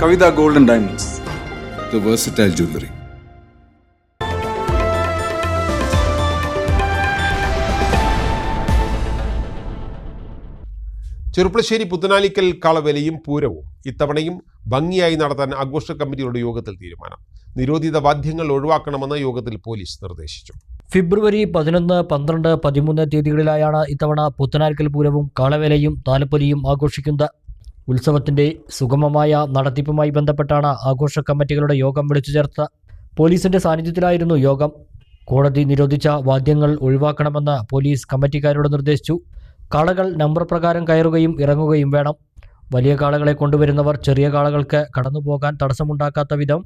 Kavitha golden diamonds. The versatile jewelry. Cherpulassery Puthanalikkal കളവലയും പൂരവും ഇത്തവണയും ഭംഗിയായി നടത്താൻ ആഘോഷ കമ്മിറ്റിയുടെ യോഗത്തിൽ തീരുമാനം. നിരോധിത വാദ്യങ്ങൾ ഒഴിവാക്കണമെന്ന് യോഗത്തിൽ പോലീസ് നിർദ്ദേശിച്ചു. ഫെബ്രുവരി പതിനൊന്ന് പന്ത്രണ്ട് പതിമൂന്ന് തീയതികളിലായാണ് ഇത്തവണ പുത്തനാൽക്കൽ പൂരവും കാളവേലയും താലപ്പൊലിയും ആഘോഷിക്കുന്നത്. ഉത്സവത്തിന്റെ സുഗമമായ നടത്തിപ്പുമായി ബന്ധപ്പെട്ടാണ് ആഘോഷ കമ്മിറ്റികളുടെ യോഗം വിളിച്ചു ചേർത്ത പോലീസിന്റെ സാന്നിധ്യത്തിലായിരുന്നു യോഗം. കോടതി നിരോധിച്ച വാദ്യങ്ങൾ ഒഴിവാക്കണമെന്ന് പോലീസ് കമ്മിറ്റിക്കാരോട് നിർദ്ദേശിച്ചു. കാളകൾ നമ്പർ പ്രകാരം കയറുകയും ഇറങ്ങുകയും വേണം. വലിയ കാളകളെ കൊണ്ടുവരുന്നവർ ചെറിയ കാളകൾക്ക് കടന്നുപോകാൻ തടസ്സമുണ്ടാക്കാത്ത വിധം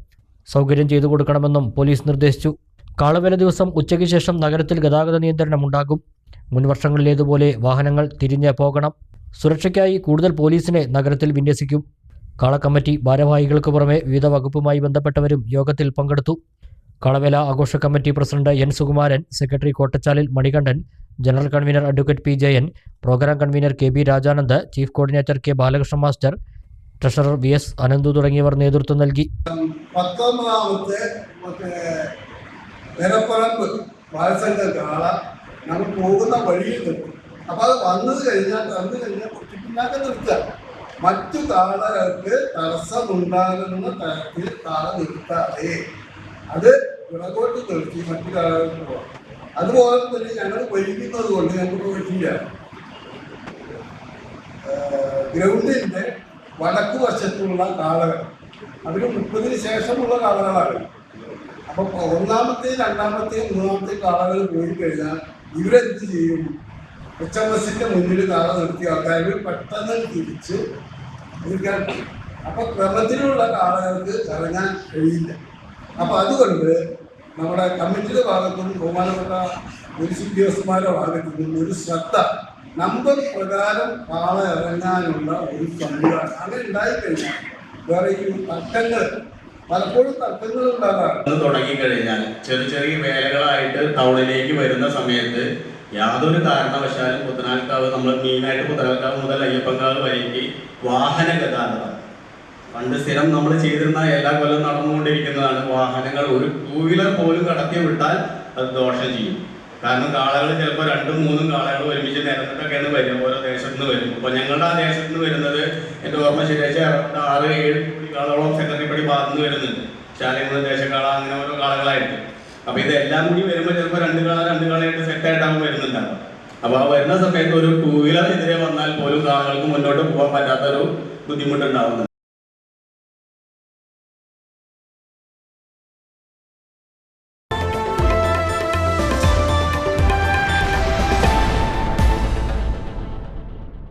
സൗകര്യം ചെയ്തു കൊടുക്കണമെന്നും പോലീസ് നിർദ്ദേശിച്ചു. കാളവേല ദിവസം ഉച്ചയ്ക്ക് ശേഷം നഗരത്തിൽ ഗതാഗത നിയന്ത്രണം ഉണ്ടാകും. മുൻ വർഷങ്ങളിലേതുപോലെ വാഹനങ്ങൾ തിരിഞ്ഞ് പോകണം. സുരക്ഷയ്ക്കായി കൂടുതൽ പോലീസിനെ നഗരത്തിൽ വിന്യസിക്കും. കാള കമ്മിറ്റി ഭാരവാഹികൾക്ക് പുറമെ വിവിധ വകുപ്പുമായി ബന്ധപ്പെട്ടവരും യോഗത്തിൽ പങ്കെടുത്തു. കളവേല ആഘോഷ committee president N Sukumaran secretary Kottachalil Manikandan general convener advocate P Jayan programme convener K B Rajanand chief coordinator K Balakrishna master treasurer V S Ananthu തുടങ്ങിയവർ നേതൃത്വം നൽകി. പത്തൊമ്പതാമത്തെ നമ്മൾ പോകുന്ന വഴിയിൽ നിർത്തും അപ്പൊ അത് വന്നത് കഴിഞ്ഞാൽ വന്നു കഴിഞ്ഞാൽ കുറച്ച് പിന്നാക്കം നിർത്തുക. മറ്റു താളകൾക്ക് തടസ്സമുണ്ടാകുന്ന തരത്തിൽ താള നിർത്താതെ. അത് പിറകോട്ട് നിർത്തി മറ്റു താളകൾക്ക് പോകാം. അതുപോലെ തന്നെ ഞങ്ങൾ വൈകുന്നത് കൊണ്ട് ഞങ്ങൾക്ക് പറ്റില്ല ഗ്രൗണ്ടിന്റെ വടക്കു വശത്തുള്ള കാളകൾ അതിന് മുപ്പതിന് ശേഷമുള്ള കാളകളാണ് അപ്പൊ ഒന്നാമത്തെയും രണ്ടാമത്തെയും മൂന്നാമത്തെയും കാളകൾ പോയി കഴിഞ്ഞാൽ ഇവരെന്ത് ചെയ്യും? എച്ച് എം എസിന്റെ മുന്നിൽ നാളെ നിർത്തിയ ആൾക്കാർ പെട്ടെന്ന് തിരിച്ച് അപ്പൊ ക്രമത്തിലുള്ള കാളകൾക്ക് ഇറങ്ങാൻ കഴിയില്ല. അപ്പൊ അതുകൊണ്ട് നമ്മുടെ കമ്മിറ്റിയുടെ ഭാഗത്തുനിന്നും ബഹുമാനപ്പെട്ട പോലീസ് ഉദ്യോഗസ്ഥന്മാരുടെ ഭാഗത്തു നിന്നും ഒരു ശ്രദ്ധ നമ്പർ പ്രകാരം കാള ഇറങ്ങാനുള്ള ഒരു സംവിധാനം. അങ്ങനെ ഉണ്ടായിക്കഴിഞ്ഞാൽ വേറെ ഈ തർക്കങ്ങൾ പലപ്പോഴും തർക്കങ്ങൾ ഉണ്ടാകാറുണ്ട്. തുടങ്ങിക്കഴിഞ്ഞാൽ ചെറിയ ചെറിയ വേലകളായിട്ട് ടൗണിലേക്ക് വരുന്ന സമയത്ത് യാതൊരു കാരണവശാലും പുത്തനാൽക്കാവ് നമ്മൾ മെയിനായിട്ട് പുത്തനാൽക്കാവ് മുതൽ അയ്യപ്പൻകാവ് വരേക്ക് വാഹന ഗതാഗതം പണ്ട് സ്ഥിരം നമ്മൾ ചെയ്തിരുന്ന എല്ലാ കൊല്ലം നടന്നുകൊണ്ടിരിക്കുന്നതാണ് വാഹനങ്ങൾ. ഒരു ടൂ വീലർ പോലും കടത്തി വിട്ടാൽ അത് ദോഷം ചെയ്യും. കാരണം കാളകൾ ചിലപ്പോൾ രണ്ടും മൂന്നും കാളകൾ ഒരുമിച്ച് നിരന്നിട്ടൊക്കെയാണ് വരും ഓരോ ദേശത്തു നിന്ന് വരും. അപ്പോൾ ഞങ്ങളുടെ ആ ദേശത്ത് നിന്ന് വരുന്നത് എന്റെ ഓർമ്മ ശരിയാഴ്ച ആറ് ഏഴ് കാളോളം സെക്രട്ടറി പടി ഭാഗത്ത് നിന്ന് വരുന്നുണ്ട്. ശാലങ്ങൾ ദേശക്കാള അങ്ങനെ ഓരോ കാളകളായിട്ട്. അപ്പൊ ഇത് എല്ലാം കൂടി വരുമ്പോൾ ചിലപ്പോൾ രണ്ട് കാള രണ്ട് കാളയായിട്ട് സെറ്റ് ആയിട്ടാകും വരുന്നുണ്ടാവും. അപ്പൊ ആ വരുന്ന സമയത്ത് ഒരു ടൂ വീലർ എതിരെ വന്നാൽ പോലും കാളകൾക്ക് മുന്നോട്ട് പോകാൻ പറ്റാത്ത പറ്റാത്തൊരു ബുദ്ധിമുട്ടുണ്ടാവുന്നുണ്ട്.